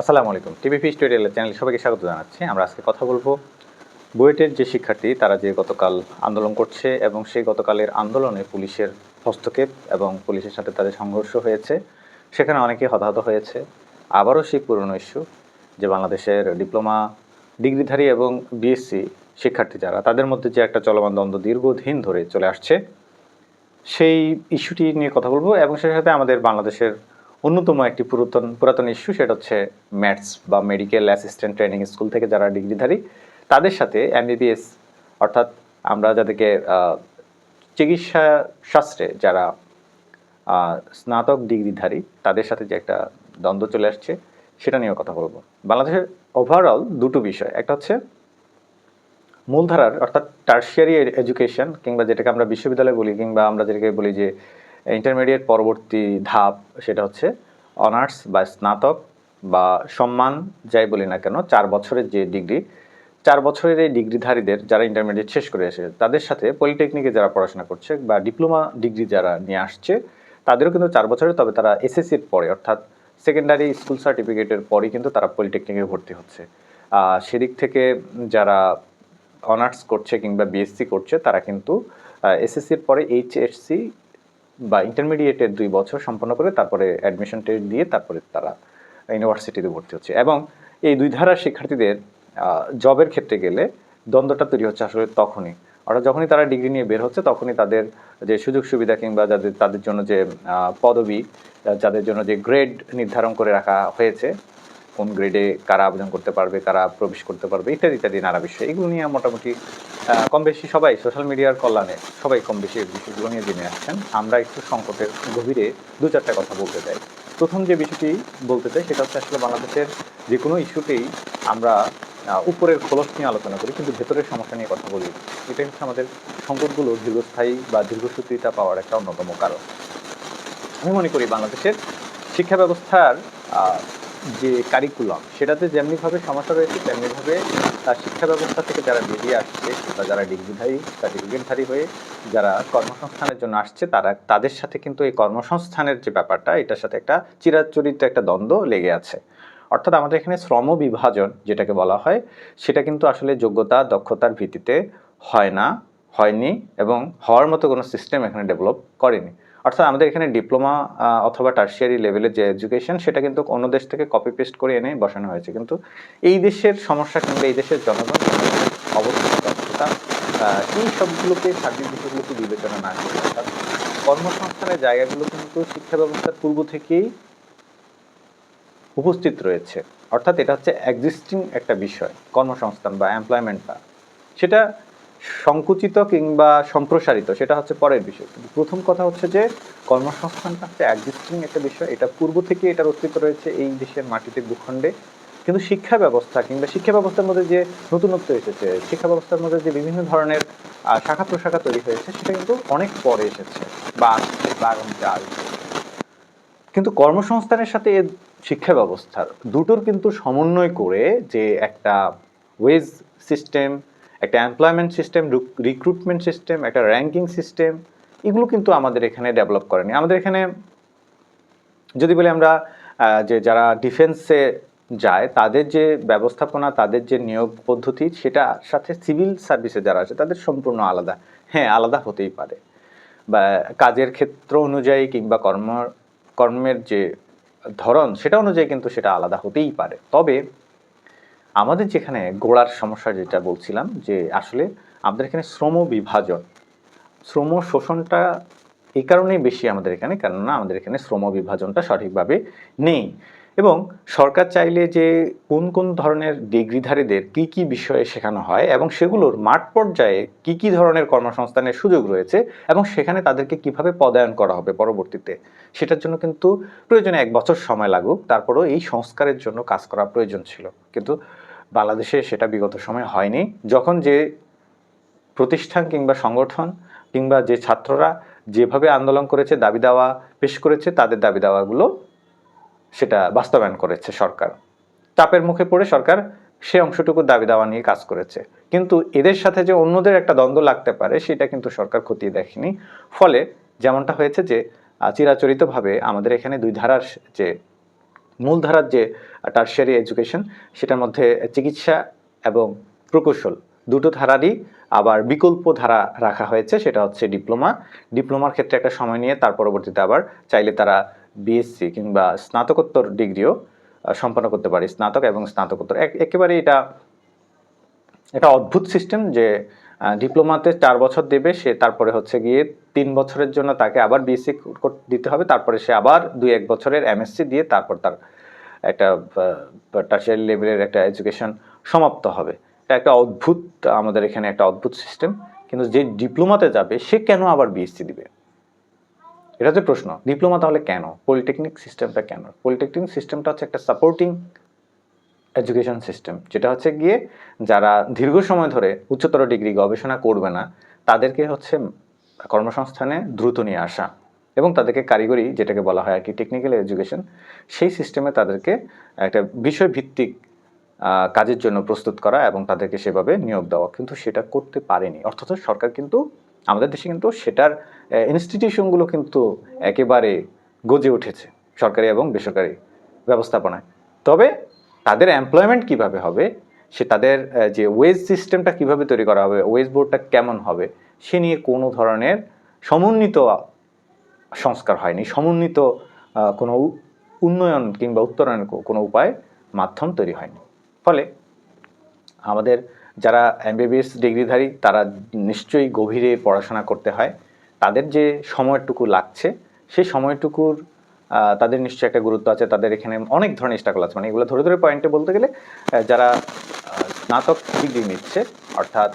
আসসালামু আলাইকুম। টিভিপি স্টুডিয়াল চ্যানেলে সবাইকে স্বাগত জানাচ্ছি। আমরা আজকে কথা বলব বুয়েটের যে শিক্ষার্থী, তারা যে গতকাল আন্দোলন করছে এবং সেই গতকালের আন্দোলনে পুলিশের হস্তক্ষেপ এবং পুলিশের সাথে তাদের সংঘর্ষ হয়েছে। সেখানে অনেকে হতাহত হয়েছে। আবারও সেই পুরনো ইস্যু যে বাংলাদেশের ডিপ্লোমা, ডিগ্রিধারী এবং বিএসসি শিক্ষার্থী যারা, তাদের মধ্যে যে একটা চলমান দ্বন্দ্ব দীর্ঘদিন ধরে চলে আসছে, সেই ইস্যুটি নিয়ে কথা বলব এবং সেই সাথে আমাদের বাংলাদেশের অন্যতম একটি পুরাতন পুরাতন ইস্যু সেটা হচ্ছে ম্যাথস বা মেডিকেল অ্যাসিস্ট্যান্ট ট্রেনিং স্কুল থেকে যারা ডিগ্রিধারী, তাদের সাথে এমবিবিএস অর্থাৎ আমরা যাদেরকে চিকিৎসা শাস্ত্রে যারা স্নাতক ডিগ্রিধারী, তাদের সাথে যে একটা দ্বন্দ্ব চলে আসছে, সেটা নিয়েও কথা বলব। বাংলাদেশের ওভারঅল দুটো বিষয়, একটা হচ্ছে মূলধারার, অর্থাৎ টার্সিয়ারি এডুকেশন কিংবা যেটাকে আমরা বিশ্ববিদ্যালয় বলি, কিংবা আমরা যেটাকে বলি যে ইন্টারমিডিয়েট পরবর্তী ধাপ সেটা হচ্ছে অনার্স বা স্নাতক বা সম্মান, যাই বলি না কেন, চার বছরের যে ডিগ্রি, চার বছরের এই ডিগ্রিধারীদের যারা ইন্টারমিডিয়েট শেষ করে এসে তাদের সাথে পলিটেকনিকে যারা পড়াশোনা করছে বা ডিপ্লোমা ডিগ্রি যারা নিয়ে আসছে, তাদেরও কিন্তু চার বছরের, তবে তারা এসএসসির পরে, অর্থাৎ সেকেন্ডারি স্কুল সার্টিফিকেটের পরই কিন্তু তারা পলিটেকনিকে ভর্তি হচ্ছে। সেদিক থেকে যারা অনার্স করছে কিংবা বিএসসি করছে, তারা কিন্তু এসএসসির পরে এইচএসসি বা ইন্টারমিডিয়েটের দুই বছর সম্পন্ন করে তারপরে অ্যাডমিশন টেস্ট দিয়ে তারপরে তারা ইউনিভার্সিটিতে ভর্তি হচ্ছে। এবং এই দুই ধারার শিক্ষার্থীদের জবের ক্ষেত্রে গেলে দ্বন্দ্বটা তৈরি হচ্ছে আসলে তখনই। অর্থাৎ যখনই তারা ডিগ্রি নিয়ে বের হচ্ছে তখনই তাদের যে সুযোগ সুবিধা কিংবা যাদের, তাদের জন্য যে পদবি, যাদের জন্য যে গ্রেড নির্ধারণ করে রাখা হয়েছে কোন গ্রেডে কারা আবেদন করতে পারবে, কারা প্রবেশ করতে পারবে, ইত্যাদি ইত্যাদি, নানা বিষয়। এগুলো নিয়ে মোটামুটি কম বেশি সবাই সোশ্যাল মিডিয়ার কল্যাণে সবাই কম বেশি বিষয়গুলো নিয়ে জেনে আসছেন। আমরা একটু সংকটের গভীরে দু চারটা কথা বলতে চাই। প্রথম যে বিষয়টি বলতে চাই, সেটা হচ্ছে আসলে বাংলাদেশের যে কোনো ইস্যুতেই আমরা উপরের খোলস নিয়ে আলোচনা করি, কিন্তু ভেতরের সমস্যা নিয়ে কথা বলি। এটাই হচ্ছে আমাদের সংকটগুলো দীর্ঘস্থায়ী বা দীর্ঘসূত্রিতা পাওয়ার একটা অন্যতম কারণ। আমি মনে করি বাংলাদেশের শিক্ষা ব্যবস্থার যে কারিকুলাম সেটাতে যেমনিভাবে সমস্যা রয়েছে, তেমনিভাবে তার শিক্ষা ব্যবস্থা থেকে যারা বেরিয়ে আসছে বা যারা ডিগ্রিধারী সার্টিফিকেটধারী হয়ে যারা কর্মসংস্থানের জন্য আসছে, তারা, তাদের সাথে কিন্তু এই কর্মসংস্থানের যে ব্যাপারটা, এটার সাথে একটা চিরাচরিত একটা দ্বন্দ্ব লেগে আছে। অর্থাৎ আমাদের এখানে শ্রম বিভাজন, যেটাকে বলা হয়, সেটা কিন্তু আসলে যোগ্যতা, দক্ষতার ভিত্তিতে হয় না, হয়নি এবং হওয়ার মতো কোনো সিস্টেম এখানে ডেভেলপ করেনি। অর্থাৎ আমাদের এখানে ডিপ্লোমা অথবা টার্সিয়ারি লেভেলের যে এডুকেশন সেটা কিন্তু অন্য দেশ থেকে কপি পেস্ট করে এনে বসানো হয়েছে। কিন্তু এই দেশের সমস্যা কিংবা এই দেশের জনগণ অবস্থা এই সবগুলোকে সার্বিক বিষয়গুলোকে বিবেচনা না করে, অর্থাৎ কর্মসংস্থানের জায়গাগুলো কিন্তু শিক্ষা ব্যবস্থার পূর্ব থেকেই উপস্থিত রয়েছে। অর্থাৎ এটা হচ্ছে এক্সিস্টিং একটা বিষয়, কর্মসংস্থান বা এমপ্লয়মেন্টটা সেটা সংকুচিত কিংবা সম্প্রসারিত, সেটা হচ্ছে পরের বিষয়। কিন্তু প্রথম কথা হচ্ছে যে কর্মসংস্থানটা হচ্ছে এক্সিস্টিং একটা বিষয়। এটা পূর্ব থেকে এটার অস্তিত্ব রয়েছে এই দেশের মাটিতে ভূখণ্ডে। কিন্তু শিক্ষা ব্যবস্থা কিংবা শিক্ষা ব্যবস্থার মধ্যে যে নতুনত্ব এসেছে, শিক্ষা ব্যবস্থার মধ্যে যে বিভিন্ন ধরনের শাখা প্রশাখা তৈরি হয়েছে, সেটা কিন্তু অনেক পরে এসেছে। বা আসছে বা কিন্তু কর্মসংস্থানের সাথে এর শিক্ষা ব্যবস্থার দুটোর কিন্তু সমন্বয় করে যে একটা ওয়েজ সিস্টেম একটা এমপ্লয়মেন্ট সিস্টেম রিক্রুটমেন্ট সিস্টেম একটা র্যাঙ্কিং সিস্টেম এগুলো কিন্তু আমাদের এখানে ডেভেলপ করেনি। আমাদের এখানে যদি বলি আমরা যে যারা ডিফেন্সে যায়, তাদের যে ব্যবস্থাপনা, তাদের যে নিয়োগ পদ্ধতি, সেটার সাথে সিভিল সার্ভিসে যারা আছে, তাদের সম্পূর্ণ আলাদা। হ্যাঁ আলাদা হতেই পারে। বা কাজের ক্ষেত্র অনুযায়ী কিংবা কর্ম, কর্মের যে ধরন, সেটা অনুযায়ী কিন্তু সেটা আলাদা হতেই পারে। তবে আমাদের যেখানে গোড়ার সমস্যা যেটা বলছিলাম যে আসলে আমাদের এখানে শ্রম বিভাজন, শ্রম শোষণটা এই কারণেই বেশি আমাদের এখানে, কেননা আমাদের এখানে শ্রম বিভাজনটা সঠিকভাবে নেই। এবং সরকার চাইলে যে কোন কোন ধরনের ডিগ্রিধারীদের কী কী বিষয়ে শেখানো হয় এবং সেগুলোর মাঠ পর্যায়ে কী কী ধরনের কর্মসংস্থানের সুযোগ রয়েছে এবং সেখানে তাদেরকে কীভাবে পদায়ন করা হবে পরবর্তীতে, সেটার জন্য কিন্তু প্রয়োজনে এক বছর সময় লাগুক। তারপরেও এই সংস্কারের জন্য কাজ করা প্রয়োজন ছিল। কিন্তু বাংলাদেশে সেটা বিগত সময় হয়নি। যখন যে প্রতিষ্ঠান কিংবা সংগঠন কিংবা যে ছাত্ররা যেভাবে আন্দোলন করেছে, দাবি দাওয়া পেশ করেছে, তাদের দাবি দাওয়াগুলো সেটা বাস্তবায়ন করেছে সরকার। চাপের মুখে পড়ে সরকার সে অংশটুকু দাবি দাওয়া নিয়ে কাজ করেছে। কিন্তু এদের সাথে যে অন্যদের একটা দ্বন্দ্ব লাগতে পারে, সেটা কিন্তু সরকার খতিয়ে দেখেনি। ফলে যেমনটা হয়েছে যে চিরাচরিতভাবে আমাদের এখানে দুই ধারার যে মূলধারার যে টার্সিয়ারি এডুকেশন, সেটার মধ্যে চিকিৎসা এবং প্রকৌশল দুটো ধারারই আবার বিকল্প ধারা রাখা হয়েছে, সেটা হচ্ছে ডিপ্লোমা। ডিপ্লোমার ক্ষেত্রে একটা সময় নিয়ে তার পরবর্তীতে আবার চাইলে তারা বিএসসি কিংবা স্নাতকোত্তর ডিগ্রিও সম্পন্ন করতে পারে, স্নাতক এবং স্নাতকোত্তর। একেবারে এটা এটা অদ্ভুত সিস্টেম যে ডিপ্লোমাতে চার বছর দেবে, সে তারপরে হচ্ছে গিয়ে তিন বছরের জন্য তাকে আবার বিএসসি দিতে হবে, তারপরে সে আবার দুই এক বছরের এমএসসি দিয়ে তারপর তার একটা টার্সিয়ারি লেভেলের একটা এডুকেশন সমাপ্ত হবে। এটা একটা অদ্ভুত, আমাদের এখানে একটা অদ্ভুত সিস্টেম কিন্তু যে ডিপ্লোমাতে যাবে, সে কেন আবার বিএসসি দিবে? এটা হচ্ছে প্রশ্ন, ডিপ্লোমা তাহলে কেন? পলিটেকনিক সিস্টেমটা কেন? পলিটেকনিক সিস্টেমটা হচ্ছে একটা সাপোর্টিং এডুকেশন সিস্টেম যেটা হচ্ছে গিয়ে যারা দীর্ঘ সময় ধরে উচ্চতর ডিগ্রি গবেষণা করবে না, তাদেরকে হচ্ছে কর্মসংস্থানে দ্রুত নিয়ে আসা এবং তাদেরকে কারিগরি, যেটাকে বলা হয় আর কি টেকনিক্যাল এডুকেশন সেই সিস্টেমে তাদেরকে একটা বিষয়ভিত্তিক কাজের জন্য প্রস্তুত করা এবং তাদেরকে সেভাবে নিয়োগ দেওয়া। কিন্তু সেটা করতে পারেনি। অর্থাৎ সরকার কিন্তু, আমাদের দেশে কিন্তু সেটার ইনস্টিটিউশনগুলো কিন্তু একেবারে গজে উঠেছে সরকারি এবং বেসরকারি ব্যবস্থাপনায়। তবে তাদের এমপ্লয়মেন্ট কীভাবে হবে, সে তাদের যে ওয়েজ সিস্টেমটা কীভাবে তৈরি করা হবে ওয়েজ বোর্ডটা কেমন হবে, সে নিয়ে কোনো ধরনের সমন্বিত সংস্কার হয়নি, সমন্বিত কোনো উন্নয়ন কিংবা উত্তরণের কোনো উপায় মাধ্যম তৈরি হয়নি। ফলে আমাদের যারা এমবিবিএস ডিগ্রিধারী, তারা নিশ্চয়ই গভীরে পড়াশোনা করতে হয়। তাদের যে সময়টুকু লাগছে, সেই সময়টুকুর তাদের নিশ্চয়ই একটা গুরুত্ব আছে। তাদের এখানে অনেক ধরনের স্ট্রাগল আছে মানে এগুলো ধরে ধরে পয়েন্টে বলতে গেলে যারা স্নাতক ডিগ্রি নিচ্ছে, অর্থাৎ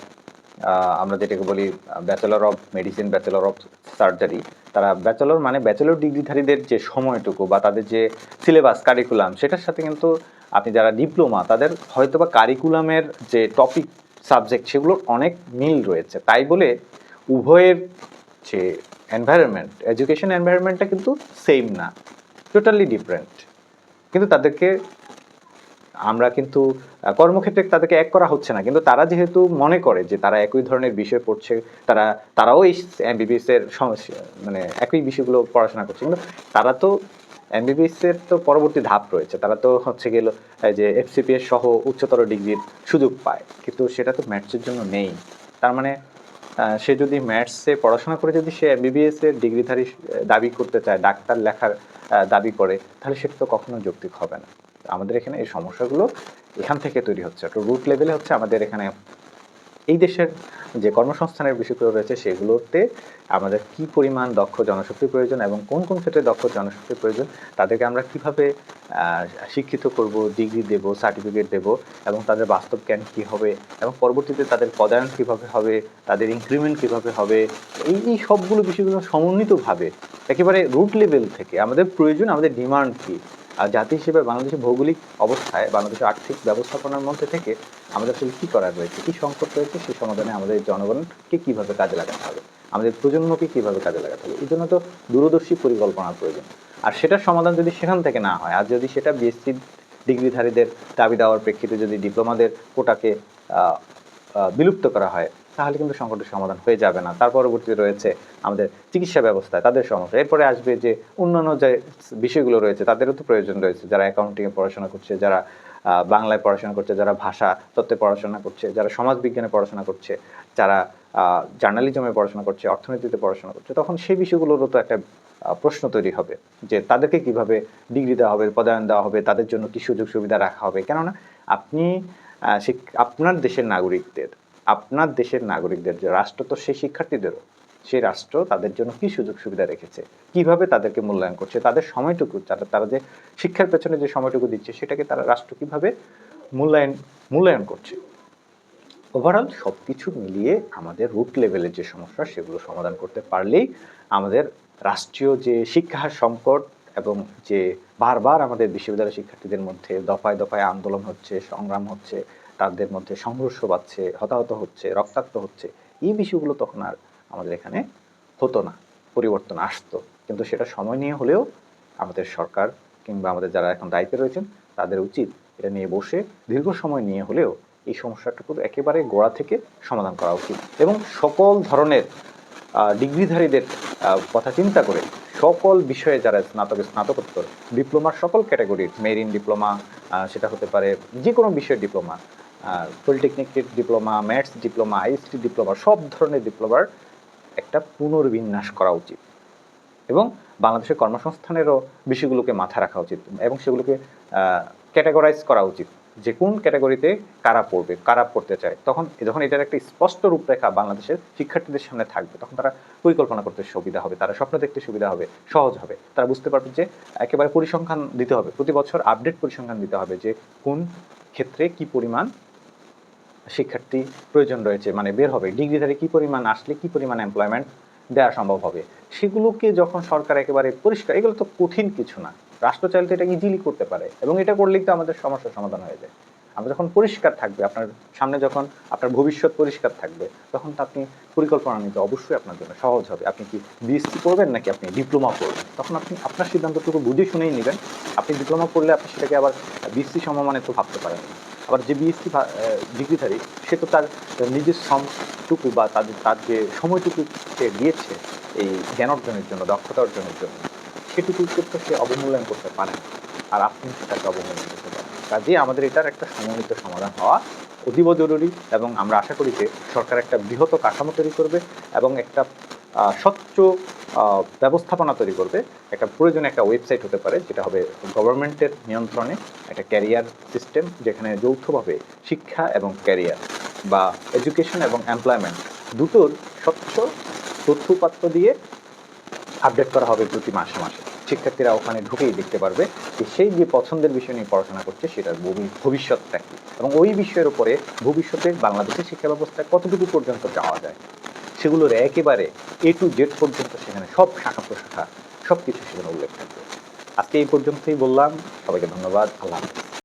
আমরা যেটাকে বলি bachelor of medicine bachelor of surgery তারা ব্যাচেলর মানে ব্যাচেলর ডিগ্রিধারীদের যে সময়টুকু বা তাদের যে সিলেবাস কারিকুলাম সেটার সাথে কিন্তু আপনি যারা ডিপ্লোমা, তাদের হয়তো বা কারিকুলামের যে টপিক সাবজেক্ট সেগুলোর অনেক মিল রয়েছে। তাই বলে উভয়ের যে এনভায়রনমেন্ট এডুকেশন এনভায়রনমেন্টটা কিন্তু সেম না টোটালি ডিফারেন্ট কিন্তু তাদেরকে আমরা কিন্তু কর্মক্ষেত্রে তাদেরকে এক করা হচ্ছে না। কিন্তু তারা যেহেতু মনে করে যে তারা একই ধরনের বিষয় পড়ছে, তারা, তারাও এই এমবিবিএস এর মানে একই বিষয়গুলো পড়াশোনা করছে। কিন্তু তারা তো এমবিবিএস এর তো পরবর্তী ধাপ রয়েছে। তারা তো হচ্ছে গেল যে এফসিপিএস সহ উচ্চতর ডিগ্রির সুযোগ পায়। কিন্তু সেটা তো ম্যাথসের জন্য নেই। তার মানে সে যদি ম্যাথসে পড়াশোনা করে যদি সে এমবিবিএস এর ডিগ্রিধারী দাবি করতে চায়, ডাক্তার লেখার দাবি করে, তাহলে সেটা তো কখনো যৌক্তিক হবে না। আমাদের এখানে এই সমস্যাগুলো এখান থেকে তৈরি হচ্ছে। রুট লেভেলে হচ্ছে আমাদের এখানে এই দেশের যে কর্মসংস্থানের বিষয়গুলো রয়েছে, সেগুলোতে আমাদের কি পরিমাণ দক্ষ জনশক্তির প্রয়োজন এবং কোন কোন ক্ষেত্রে দক্ষ জনশক্তির প্রয়োজন, তাদেরকে আমরা কীভাবে শিক্ষিত করব, ডিগ্রি দেব, সার্টিফিকেট দেব এবং তাদের বাস্তব জ্ঞান কী হবে এবং পরবর্তীতে তাদের পদায়ন কীভাবে হবে, তাদের ইনক্রিমেন্ট কীভাবে হবে, এই এই সবগুলো বিষয়গুলো সমন্বিতভাবে একেবারে রুট লেভেল থেকে আমাদের প্রয়োজন, আমাদের ডিমান্ড কী জাতি হিসেবে বাংলাদেশের ভৌগোলিক অবস্থায় বাংলাদেশের আর্থিক ব্যবস্থাপনার মধ্যে থেকে আমাদের আসলে কী করার রয়েছে, কী সংকট রয়েছে সেই সমাধানে আমাদের জনগণকে কীভাবে কাজে লাগাতে হবে, আমাদের প্রজন্মকে কীভাবে কাজে লাগাতে হবে, এই জন্য তো দূরদর্শী পরিকল্পনার প্রয়োজন। আর সেটার সমাধান যদি সেখান থেকে না হয়, আর যদি সেটা বিএসসি ডিগ্রিধারীদের দাবি দেওয়ার প্রেক্ষিতে যদি ডিপ্লোমাদের কোটাকে বিলুপ্ত করা হয় তাহলে কিন্তু সংকটের সমাধান হয়ে যাবে না। তার পরবর্তীতে রয়েছে আমাদের চিকিৎসা ব্যবস্থায় তাদের সমস্যা। এরপরে আসবে যে অন্যান্য যে বিষয়গুলো রয়েছে, তাদেরও তো প্রয়োজন রয়েছে। যারা অ্যাকাউন্টিংয়ে পড়াশোনা করছে, যারা বাংলায় পড়াশোনা করছে, যারা ভাষা, তত্ত্বে পড়াশোনা করছে, যারা সমাজ বিজ্ঞানে পড়াশোনা করছে, যারা জার্নালিজমে পড়াশোনা করছে, অর্থনীতিতে পড়াশোনা করছে, তখন সেই বিষয়গুলোরও তো একটা প্রশ্ন তৈরি হবে যে তাদেরকে কীভাবে ডিগ্রি দেওয়া হবে, পদায়ন দেওয়া হবে, তাদের জন্য কি সুযোগ সুবিধা রাখা হবে। কেননা আপনি শিক- আপনার দেশের নাগরিকদের আপনার দেশের নাগরিকদের যে রাষ্ট্র, তো সেই শিক্ষার্থীদেরও। সেই রাষ্ট্র তাদের জন্য কি সুযোগ সুবিধা রেখেছে? কীভাবে তাদেরকে মূল্যায়ন করছে? তাদের সময়টুকু, তারা তারা যে শিক্ষার পেছনে যে সময়টুকু দিচ্ছে, সেটাকে তারা রাষ্ট্র কীভাবে মূল্যায়ন মূল্যায়ন করছে? ওভারঅল সব কিছু মিলিয়ে আমাদের রুট লেভেলের যে সমস্যা, সেগুলো সমাধান করতে পারলেই আমাদের রাষ্ট্রীয় যে শিক্ষার সংকট এবং যে বারবার আমাদের বিশ্ববিদ্যালয় শিক্ষার্থীদের মধ্যে দফায় দফায় আন্দোলন হচ্ছে, সংগ্রাম হচ্ছে তাদের মধ্যে সংঘর্ষ বাড়ছে হতাহত হচ্ছে, রক্তাক্ত হচ্ছে, এই বিষয়গুলো তখন আর আমাদের এখানে হতো না, পরিবর্তন আসতো। কিন্তু সেটা সময় নিয়ে হলেও আমাদের সরকার কিংবা আমাদের যারা এখন দায়িত্বে রয়েছেন, তাদের উচিত এটা নিয়ে বসে দীর্ঘ সময় নিয়ে হলেও এই সমস্যাটুকু একেবারে গোড়া থেকে সমাধান করা উচিত। এবং সকল ধরনের ডিগ্রিধারীদের কথা চিন্তা করে সকল বিষয়ে যারা স্নাতক, স্নাতকোত্তর, ডিপ্লোমার সকল ক্যাটাগরির, মেরিন ডিপ্লোমা সেটা হতে পারে যে কোনো বিষয়ের diploma পলিটেকনিকের diploma maths diploma IST diploma সব ধরনের ডিপ্লোমার একটা পুনর্বিন্যাস করা উচিত। এবং বাংলাদেশের কর্মসংস্থানেরও বিষয়গুলোকে মাথায় রাখা উচিত এবং সেগুলোকে ক্যাটাগরাইজ করা উচিত। যে কোন ক্যাটাগরিতে কারা পড়বে, কারা পড়তে চায়। তখন যখন এটার একটা স্পষ্ট রূপরেখা বাংলাদেশের শিক্ষার্থীদের সামনে থাকবে, তখন তারা পরিকল্পনা করতে সুবিধা হবে, তারা স্বপ্ন দেখতে সুবিধা হবে, সহজ হবে। তারা বুঝতে পারবে যে একেবারে পরিসংখ্যান দিতে হবে, প্রতি বছর আপডেট পরিসংখ্যান দিতে হবে যে কোন ক্ষেত্রে কি পরিমাণ শিক্ষার্থী প্রয়োজন রয়েছে মানে বের হবে। ডিগ্রিধারী কি পরিমাণ আসলে কি পরিমাণ এমপ্লয়মেন্ট দেওয়া সম্ভব হবে? সেগুলোকে যখন সরকার একেবারে পরিষ্কার, এগুলো তো কঠিন কিছু না। রাষ্ট্র চাইলে তো এটা ইজিলি করতে পারে এবং এটা করলেই তো আমাদের সমস্যার সমাধান হয়ে যায়। আমরা যখন পরিষ্কার থাকবে, আপনার সামনে যখন আপনার ভবিষ্যৎ পরিষ্কার থাকবে, তখন তো আপনি পরিকল্পনা নিতে অবশ্যই আপনার জন্য সহজ হবে। আপনি কি বিএসসি করবেন নাকি আপনি ডিপ্লোমা করবেন তখন আপনি আপনার সিদ্ধান্তটুকু বুঝে শুনেই নেবেন। আপনি ডিপ্লোমা করলে আপনি সেটাকে আবার বিএসসি সমমানে তো ভাবতে পারেন আবার যে বিএসসি ডিগ্রিধারী, সে তো তার নিজের শ্রমটুকু বা তাদের, তার যে সময়টুকু সে দিয়েছে এই জ্ঞান অর্জনের জন্য, দক্ষতা অর্জনের জন্য, সেটুকু কিন্তু সে অবমূল্যায়ন করতে পারে না। আর আপনি সেটাকে অবমূল্যায়ন করতে পারেন কাজে আমাদের এটার একটা সমন্বিত সমাধান হওয়া অতীব জরুরি এবং আমরা আশা করি যে সরকার একটা বৃহৎ কাঠামো তৈরি করবে এবং একটা স্বচ্ছ ব্যবস্থাপনা তৈরি করবে। একটা প্রয়োজনে একটা ওয়েবসাইট হতে পারে, যেটা হবে গভর্নমেন্টের নিয়ন্ত্রণে একটা ক্যারিয়ার সিস্টেম যেখানে যৌথভাবে শিক্ষা এবং ক্যারিয়ার বা এডুকেশন এবং এমপ্লয়মেন্ট দুটোর স্বচ্ছ তথ্যপাত্র দিয়ে আপডেট করা হবে প্রতি মাসে মাসে। শিক্ষার্থীরা ওখানে ঢুকেই দেখতে পারবে যে সেই যে পছন্দের বিষয় নিয়ে পড়াশোনা করছে, সেটার ভবি- ভবিষ্যৎটা কি? এবং ওই বিষয়ের উপরে ভবিষ্যতে বাংলাদেশের শিক্ষা ব্যবস্থায় কতটুকু পর্যন্ত যাওয়া যায়? সেগুলোর একেবারে এ টু জেড পর্যন্ত সেখানে সব শাখা প্রশাখা সব কিছু সেখানে উল্লেখ থাকবে। আজকে এই পর্যন্তই বললাম। সবাইকে ধন্যবাদ। আল্লাহ হাফেজ।